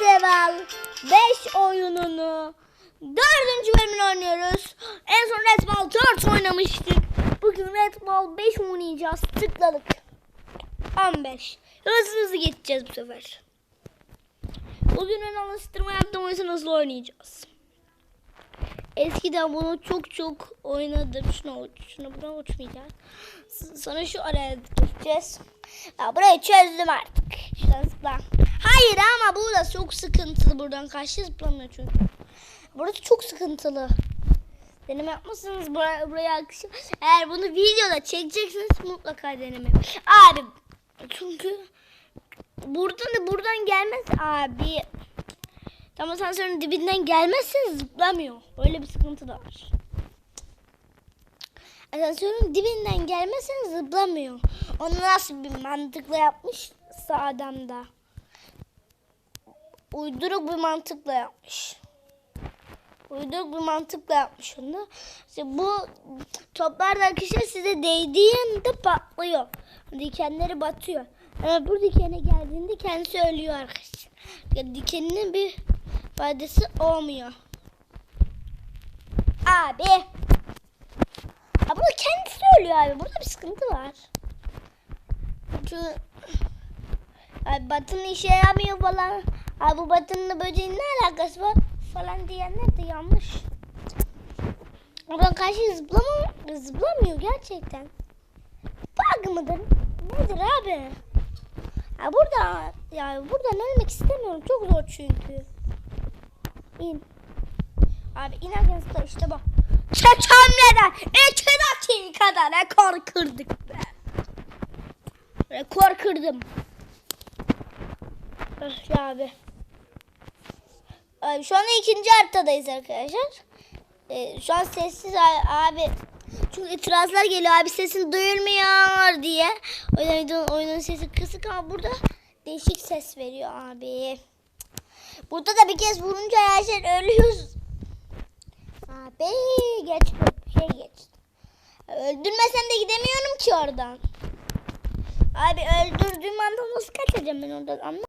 Level 5 oyununu dördüncü bölümünü oynuyoruz. En son Red Ball 4 oynamıştık. Bugün Red Ball 5 oynayacağız. Tıkladık. 15. Hızlı hızlı geçeceğiz bu sefer. Bugün ön alıştırma yaptım o yüzden hızlı oynayacağız. Eskiden bunu çok çok oynadım. Şuna uç, şuna buna uçmayacağız. Sonra şu araya geçeceğiz. Ya burayı çözdüm artık. Şuradan zıpla. Hayır ama bu da çok sıkıntılı. Buradan karşı zıplamıyor çünkü. Burası çok sıkıntılı. Deneme yapmazsanız buraya, buraya akışım. Eğer bunu videoda çekeceksiniz mutlaka deneme. Abi çünkü buradan da buradan gelmez abi. Tam asansörün dibinden gelmezseniz zıplamıyor. Öyle bir sıkıntı da var. Asansörün dibinden gelmezseniz zıplamıyor. Onu nasıl bir mantıkla yapmışsa adam da. Uyduruk bir mantıkla yapmış. Uyduruk bir mantıkla yapmış onu. İşte bu toplar da arkadaşlar size değdiğinde patlıyor. Dikenleri batıyor. Ama bu dikene geldiğinde kendisi ölüyor arkadaşlar. Ya dikeninin bir faydası olmuyor. Abi. Burada kendisi ölüyor abi. Burada bir sıkıntı var. Çünkü abi batının işe yaramıyor falan. Abi bu batınla böceğin ne alakası var falan diyenler de yanlış. Oradan karşı zıplama, zıplamıyor gerçekten. Bug mıdır? Nedir abi? Ya burada ya buradan ölmek istemiyorum. Çok zor çünkü. İn. Abi inerken zıpla işte bu. Çekemleden iki dakikada rekor kırdık be. Rekor kırdım. Öh ya abi. Şu anda ikinci haritadayız arkadaşlar. Ee, şu an sessiz abi. Çünkü itirazlar geliyor abi sesin duyulmuyor diye. O oyunun sesi kısık ama burada değişik ses veriyor abi. Burada da bir kez vurunca her şey ölüyoruz. Abi geç şey geçti. Öldürmesem de gidemiyorum ki oradan. Abi öldürdüğüm anda nasıl kaçacağım ben oradan anlamadım.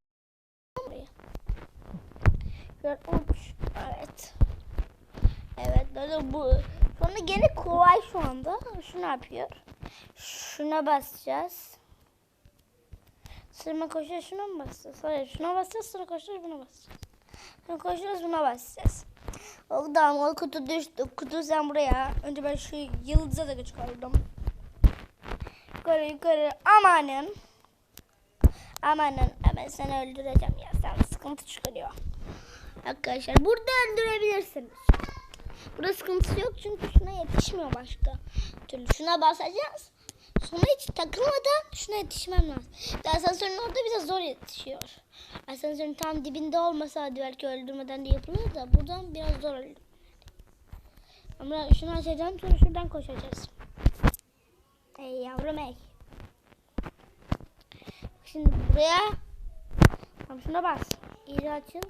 Üç, Evet. Evet böyle bu. Sonra gene kolay şu anda. Şu ne yapıyor? Şuna basacağız. Sırma koşuyor şuna mı basacağız? Hayır şuna basacağız sıra koşuyor buna basacağız. Sonra koşuyoruz buna basacağız. O tamam o kutu düştü. Kutu sen buraya. Önce ben şu yıldıza da çıkardım. Yukarı yukarı. Amanın. Amanın. Ben seni öldüreceğim ya. Sen sıkıntı çıkarıyor. Arkadaşlar burada öldürebilirsiniz. Burada sıkıntısı yok çünkü şuna yetişmiyor başka türlü. Şuna basacağız. Sonra hiç takılmadan şuna yetişmem lazım. Bir Asansörün orada bize zor yetişiyor. Asansörün tam dibinde olmasaydı belki öldürmeden de yapılır da buradan biraz zor oluyor. Ama şunu açacağım sonra şuradan koşacağız. Ey yavrum ey. Şimdi buraya Tamam şuna bas. İyice açın.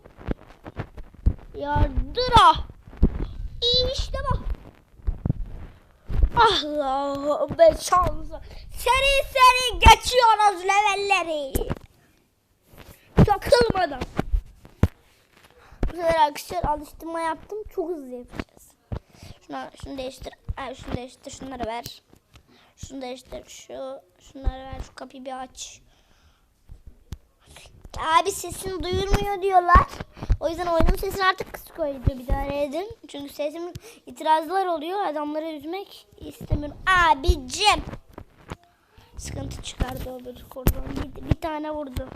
Yardıra. İyi işte bu. Allah'ım be şansı. Seri seri geçiyoruz levelleri. Takılmadan. Bu sefer arkadaşlar alıştırma yaptım. Çok hızlı yapacağız. Şuna, şunu değiştir. Ay, şunu değiştir. Şunları ver. Şunu değiştir. Şu, şunları ver. Şu kapıyı bir aç. Abi sesini duyurmuyor diyorlar. O yüzden oyunun sesini artık kısık koyuyor. Bir daha edin. Çünkü sesimin itirazlar oluyor. Adamları üzmek istemiyorum. Abicim. Sıkıntı çıkardı o böcek oradan. Bir, bir tane vurdu.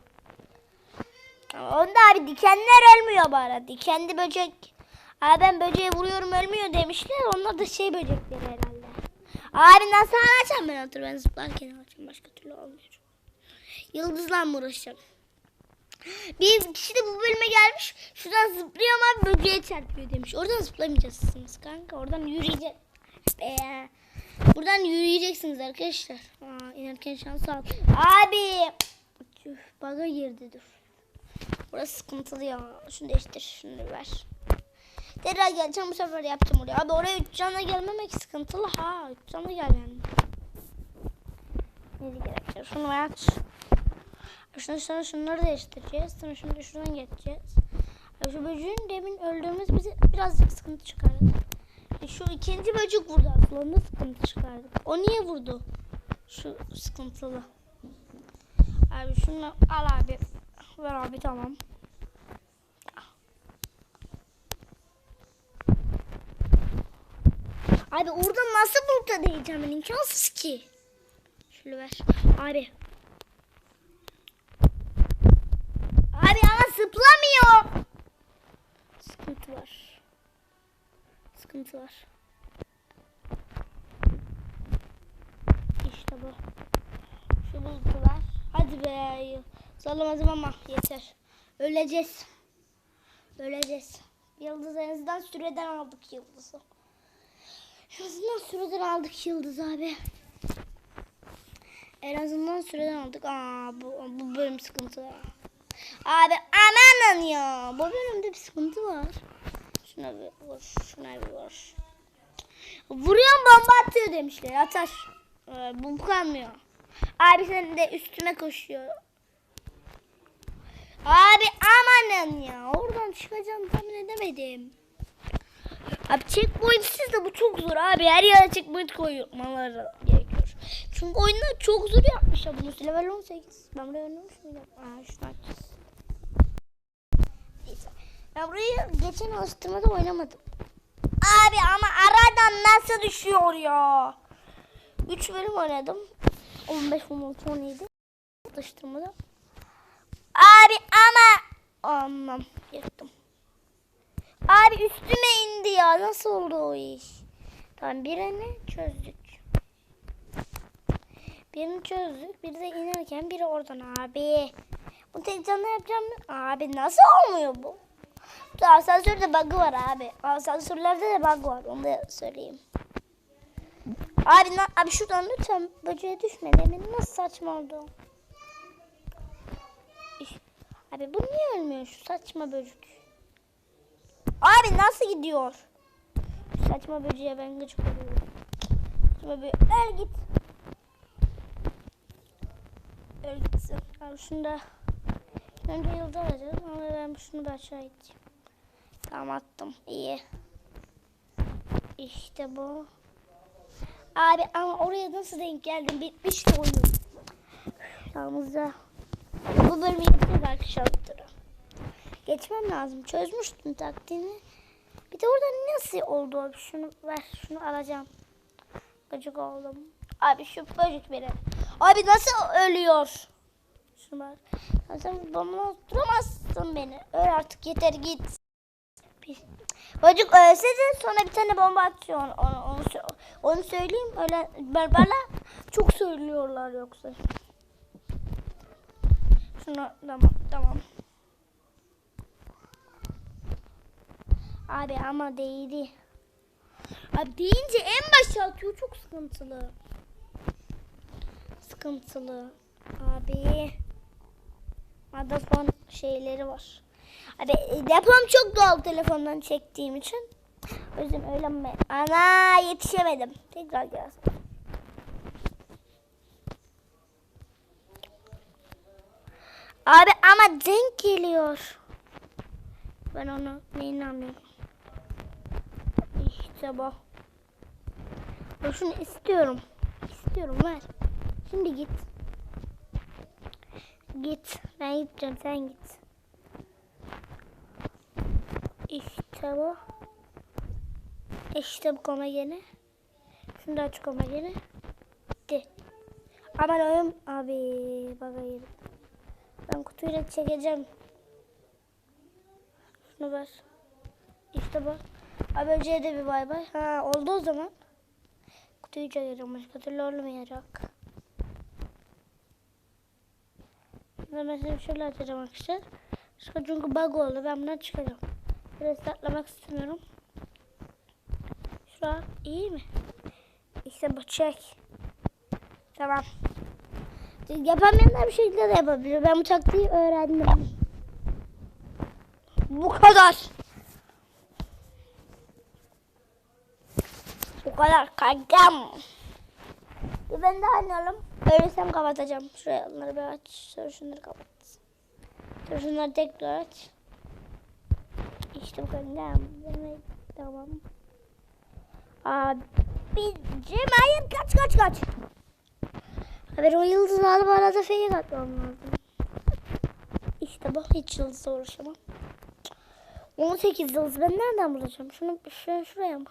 Onda abi dikenler ölmüyor arada. Dikenli böcek. Abi ben böceğe vuruyorum ölmüyor demişler. Onlar da şey böcekleri herhalde. Abi nasıl alacağım ben otur ben zıplarken alacağım. Başka türlü olmuyor. Yıldızla mı uğraşacağım? Bir kişi de bu bölüme gelmiş. Şuradan zıplıyor ama böceğe çarpıyor demiş. Oradan zıplamayacaksınız kanka. Oradan yürüyecek. Be. Buradan yürüyeceksiniz arkadaşlar. Aa, inerken şans al. Abi. Baga girdi dur. Burası sıkıntılı ya. Şunu değiştir. Şunu ver. Tekrar geleceğim bu sefer yapacağım oraya. Abi oraya 3 canla gelmemek sıkıntılı ha. 3 canla gel yani. Neydi gerekiyor? Şunu aç. Şunu sonra şunları değiştireceğiz. Sonra da şuradan geçeceğiz. Şu böceğin demin öldüğümüz bize birazcık sıkıntı çıkardı. E şu ikinci böcek vurdu aslında. Onda sıkıntı çıkardı. O niye vurdu? Şu sıkıntılı. Abi şunu al abi. Ver abi tamam. Abi orada nasıl burada diyeceğim ben imkansız ki. Şöyle ver. Abi ama zıplamıyor. Sıkıntı var. Sıkıntı var. İşte bu. Şu buldular. Hadi be. Sallamadım ama yeter. Öleceğiz. Öleceğiz. Yıldız en azından süreden aldık yıldızı. En azından süreden aldık yıldız abi. En azından süreden aldık. Aa bu, bu bölüm sıkıntı. Abi amanın ya. Bu bölümde bir sıkıntı var. Şuna bir vur. Şuna bir vur. Vuruyorum bomba atıyor demişler. Atar. Ee, bu kalmıyor. Abi sen de üstüme koşuyor. Abi amanın ya. Oradan çıkacağım tahmin edemedim. Abi checkpointsiz de bu çok zor abi. Her yere checkpoint koymaları gerekiyor. Çünkü oyunda çok zor yapmışlar bunu. Level 18. Ben buraya oynamış mıydım? Aa şunu açacağız. Neyse. Ben burayı geçen alıştırmada oynamadım. Abi ama aradan nasıl düşüyor ya? 3 bölüm oynadım. 15, 16, 17. Alıştırmada. Abi ama... Anlam. Yırttım. Abi üstüme indi ya. Nasıl oldu o iş? Tamam birini çözdük. Birini çözdük. Biri de inerken biri oradan abi. Bu tek canlı yapacağım? Abi nasıl olmuyor bu? Bu asansörde bug var abi. Asansörlerde de bug var. Onu da söyleyeyim. Abi, abi şuradan lütfen böceğe düşme. Demin nasıl saçma oldu? Abi bu niye ölmüyor şu saçma böcek? Abi nasıl gidiyor? Şu saçma böceğe ben gıcık oluyorum. Saçma. Öl git. Öl gitsin. Abi şunu da önce yılda alacağız ama ben şunu bir aşağı iteceğim. Tamam attım. İyi. İşte bu. Abi ama oraya nasıl denk geldim? Bitmişti oyun. Yalnızca bu bölümü yapacağız arkadaşlar. Geçmem lazım. Çözmüştüm taktiğini. Bir de orada nasıl oldu abi? Şunu ver. Şunu alacağım. Gıcık oldum. Abi şu böcek beni. Abi nasıl ölüyor? Şunu ver. Sen bomba duramazsın beni. Öl artık yeter git. Böcek ölse de sonra bir tane bomba atıyor. Onu, onu, onu, onu söyleyeyim. Öyle bana çok söylüyorlar yoksa. Şunu tamam tamam. Abi ama değdi. Abi deyince en başa atıyor çok sıkıntılı. Sıkıntılı. Abi. Ada son şeyleri var. Abi e, depom çok dolu telefondan çektiğim için. O yüzden öyle mi? Ana yetişemedim. Tekrar gelsin. Abi ama denk geliyor. Ben onu neyini anlıyorum. İşte bu. Ben şunu istiyorum. İstiyorum ver. Şimdi git. Git. Ben gideceğim sen git. İşte bu. İşte bu komageni. Şunu da aç komageni. Gitti. Aman oyun. Abi bak hayır. Ben kutuyla çekeceğim. Şunu ver. İşte bu. Abi önceye de bir bay bay. Ha oldu o zaman. Kutuyu çekeceğim. Başka türlü olmayacak. Ben mesela şöyle açacağım arkadaşlar. Şu çünkü bug oldu. Ben bundan çıkacağım. Restartlamak istemiyorum. Şu an iyi mi? İşte bu çek. Tamam. Yapamayanlar bir şekilde de yapabilir. Ben bu taktiği öğrendim. Bu kadar. Bu kadar kankam. Ben de oynayalım. Öylesem kapatacağım. Şuraya onları bir aç. Sonra şunları kapat. Sonra şunları tekrar aç. İşte bu kadar. Evet, Tamam. Abicim hayır kaç kaç kaç. Abi o yıldız alıp arada fake atmam lazım. İşte bu hiç yıldızla uğraşamam. 18 yıldız ben nereden bulacağım? Şunu şuraya, şuraya mı?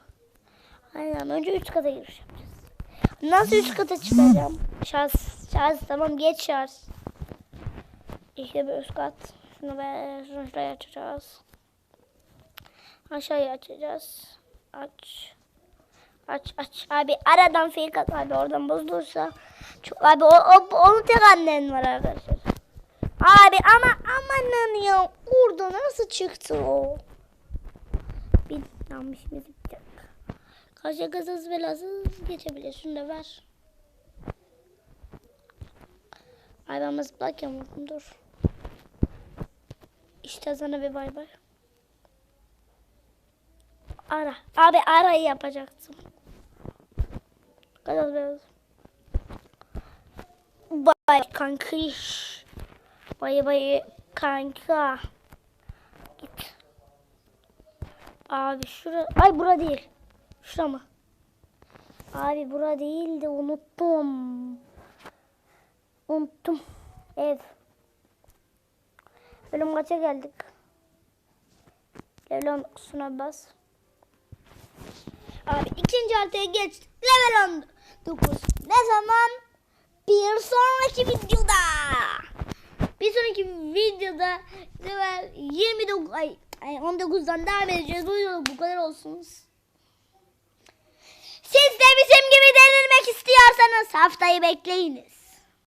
Aynen önce üst kata yapacağız. Nasıl üst kata çıkacağım? Şans, şans tamam geç şans. İşte bir üst kat. Şunu be, şunu şuraya açacağız. Aşağıya açacağız. Aç. Aç aç. Abi aradan fake at abi oradan bozulursa. Çok, abi o, o, onun tek annen var arkadaşlar. Abi ama amanın ya orada nasıl çıktı o? Bir yanlış müzik. Karşıya gazız belasız geçebilir. Şunu da ver. Ay ben zıplak yamultum dur. İşte sana bir bay bay. Ara. Abi arayı yapacaktım. Gazız belasız. Bay kankiş. Bay bay kanka. Git. Abi şura. Ay bura değil. Şura mı? Abi bura değil de unuttum. Unuttum. Ev. Bölüm kaça geldik? Level 19'una bas. Abi ikinci haritaya geç. Level 19. Ne zaman? Bir sonraki videoda. Bir sonraki videoda level 29 ay, ay 19'dan devam edeceğiz. Bu bu kadar olsun. Siz de bizim gibi denilmek istiyorsanız haftayı bekleyiniz.